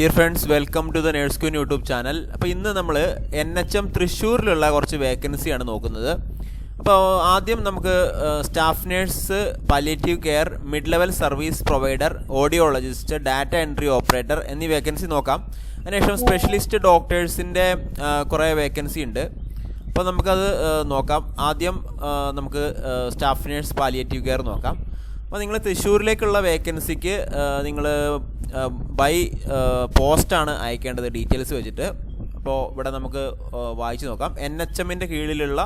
Dear friends welcome to the nurse queen YouTube channel അപ്പോൾ ഇന്ന് നമ്മൾ എൻ എച്ച് എം തൃശ്ശൂരിലുള്ള കുറച്ച് വേക്കൻസിയാണ് നോക്കുന്നത്. അപ്പോൾ ആദ്യം നമുക്ക് staff nurse palliative care mid level service provider audiologist data entry operator എന്നീ വേക്കൻസി നോക്കാം. അതിനുശേഷം സ്പെഷ്യലിസ്റ്റ് ഡോക്ടേഴ്സിന്റെ കുറേ വേക്കൻസി ഉണ്ട്. അപ്പോൾ നമുക്കത് നോക്കാം. ആദ്യം നമുക്ക് സ്റ്റാഫ് നേഴ്സ് പാലിയേറ്റീവ് കെയർ നോക്കാം. അപ്പോൾ നിങ്ങൾ തൃശ്ശൂരിലേക്കുള്ള വേക്കൻസിക്ക് നിങ്ങൾ ബൈ പോസ്റ്റാണ് അയക്കേണ്ടത് ഡീറ്റെയിൽസ് വെച്ചിട്ട്. അപ്പോൾ ഇവിടെ നമുക്ക് വായിച്ചു നോക്കാം. എൻ എച്ച് എമ്മിന്റെ കീഴിലുള്ള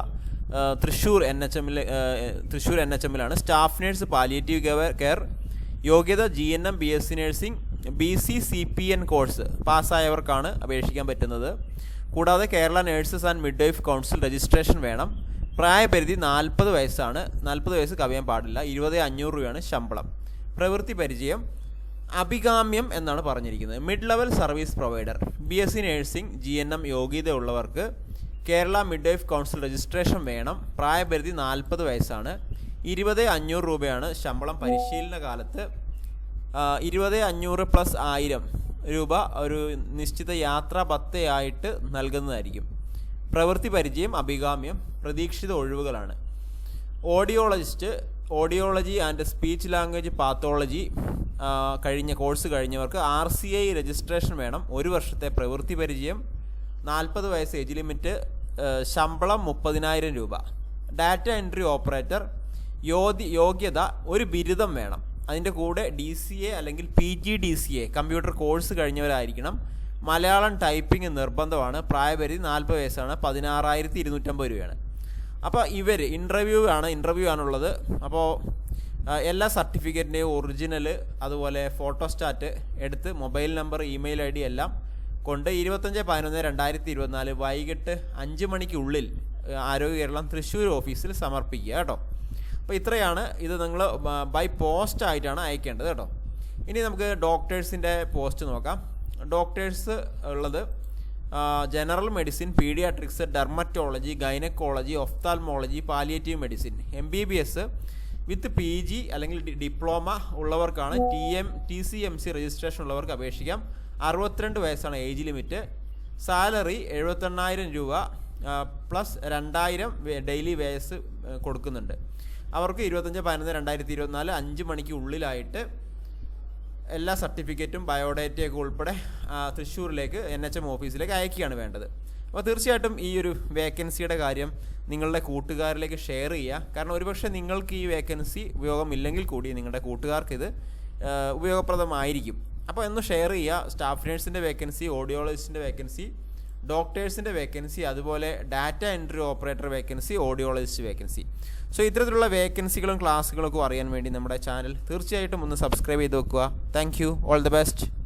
തൃശ്ശൂർ എൻ എച്ച് എമ്മിൽ തൃശ്ശൂർ എൻ എച്ച് എമ്മിലാണ് സ്റ്റാഫ് നേഴ്സ് പാലിയേറ്റീവ് കെയർ യോഗ്യത G N M B S C nursing B C C P N course പാസ്സായവർക്കാണ് അപേക്ഷിക്കാൻ പറ്റുന്നത്. കൂടാതെ Kerala nurses and midwife council registration വേണം. പ്രായപരിധി നാൽപ്പത് വയസ്സാണ്. നാൽപ്പത് വയസ്സ് കവിയാൻ പാടില്ല. ഇരുപത് അഞ്ഞൂറ് രൂപയാണ് ശമ്പളം. പ്രവൃത്തി പരിചയം അഭികാമ്യം എന്നാണ് പറഞ്ഞിരിക്കുന്നത്. Mid level service provider B S C nursing G N M യോഗ്യതയുള്ളവർക്ക് Kerala midwife council registration വേണം. പ്രായപരിധി നാൽപ്പത് വയസ്സാണ്. ഇരുപത് അഞ്ഞൂറ് രൂപയാണ് ശമ്പളം പരിശീലന കാലത്ത്. ഇരുപത് അഞ്ഞൂറ് പ്ലസ് ആയിരം രൂപ ഒരു നിശ്ചിത യാത്രാ ഭത്തയായിട്ട് നൽകുന്നതായിരിക്കും. പ്രവൃത്തി പരിചയം അഭികാമ്യം പ്രതീക്ഷിത ഒഴിവുകളാണ്. Audiologist audiology and speech language pathology കഴിഞ്ഞ കോഴ്സ് കഴിഞ്ഞവർക്ക് ആർ സി ഐ രജിസ്ട്രേഷൻ വേണം. ഒരു വർഷത്തെ പ്രവൃത്തി പരിചയം നാൽപ്പത് വയസ്സ് ഏജ് ലിമിറ്റ് ശമ്പളം മുപ്പതിനായിരം രൂപ. ഡാറ്റ എൻട്രി ഓപ്പറേറ്റർ യോഗ്യ യോഗ്യത ഒരു ബിരുദം വേണം. അതിന്റെ കൂടെ ഡി സി എ അല്ലെങ്കിൽ P G D C A computer course കഴിഞ്ഞവരായിരിക്കണം. Malayalam typing നിർബന്ധമാണ്. പ്രായപരിധി നാൽപ്പത് വയസ്സാണ്. പതിനാറായിരത്തി ഇരുന്നൂറ്റമ്പത് രൂപയാണ്. അപ്പോൾ ഇവർ ഇന്റർവ്യൂ ആണ് ഇന്റർവ്യൂ ആണുള്ളത്. അപ്പോൾ എല്ലാ സർട്ടിഫിക്കറ്റിന്റെയും ഒറിജിനൽ അതുപോലെ ഫോട്ടോ സ്റ്റാറ്റ് എടുത്ത് mobile number email I D എല്ലാം കൊണ്ട് ഇരുപത്തഞ്ച് പതിനൊന്ന് രണ്ടായിരത്തി ഇരുപത്തിനാല് വൈകിട്ട് അഞ്ച് മണിക്കുള്ളിൽ ആരോഗ്യ കേരളം തൃശ്ശൂർ ഓഫീസിൽ സമർപ്പിക്കുക കേട്ടോ. അപ്പോൾ ഇത്രയാണ് ഇത് നിങ്ങൾ ബൈ പോസ്റ്റ് ആയിട്ടാണ് അയക്കേണ്ടത് കേട്ടോ. ഇനി നമുക്ക് ഡോക്ടേഴ്സിന്റെ പോസ്റ്റ് നോക്കാം. ഡോക്ടേഴ്സ് ഉള്ളത് general medicine paediatrics dermatology gynaecology ophthalmology palliative medicine M B B S with P G അല്ലെങ്കിൽ diploma ഉള്ളവർക്കാണ് T M T C M C registration ഉള്ളവർക്ക് അപേക്ഷിക്കാം. അറുപത്തിരണ്ട് വയസ്സാണ് ഏജ് ലിമിറ്റ് സാലറി എഴുപത്തെണ്ണായിരം രൂപ പ്ലസ് രണ്ടായിരം ഡെയിലി വേസ് കൊടുക്കുന്നുണ്ട്. അവർക്ക് ഇരുപത്തഞ്ച് പതിനൊന്ന് രണ്ടായിരത്തി ഇരുപത്തിനാല് അഞ്ച് മണിക്ക് ഉള്ളിലായിട്ട് എല്ലാ സർട്ടിഫിക്കറ്റും ബയോഡേറ്റയൊക്കെ ഉൾപ്പെടെ തൃശ്ശൂരിലേക്ക് എൻ എച്ച് എം ഓഫീസിലേക്ക് അയക്കുകയാണ് വേണ്ടത്. അപ്പോൾ തീർച്ചയായിട്ടും ഈ ഒരു വേക്കൻസിയുടെ കാര്യം നിങ്ങളുടെ കൂട്ടുകാരിലേക്ക് ഷെയർ ചെയ്യുക. കാരണം ഒരുപക്ഷെ നിങ്ങൾക്ക് ഈ വേക്കൻസി ഉപയോഗമില്ലെങ്കിൽ കൂടി നിങ്ങളുടെ കൂട്ടുകാർക്ക് ഇത് ഉപയോഗപ്രദമായിരിക്കും. അപ്പോൾ ഒന്ന് ഷെയർ ചെയ്യുക. സ്റ്റാഫ് നേഴ്സിന്റെ വേക്കൻസി ഓഡിയോളജിസ്റ്റിന്റെ വേക്കൻസി ഡോക്ടേഴ്സിന്റെ വേക്കൻസി അതുപോലെ data entry operator vacancy audiologist vacancy. So ഇത്തരത്തിലുള്ള വേക്കൻസികളും ക്ലാസ്സുകളൊക്കെ അറിയാൻ വേണ്ടി നമ്മുടെ ചാനൽ തീർച്ചയായിട്ടും ഒന്ന് സബ്സ്ക്രൈബ് ചെയ്ത് വെക്കുക. Thank all the best.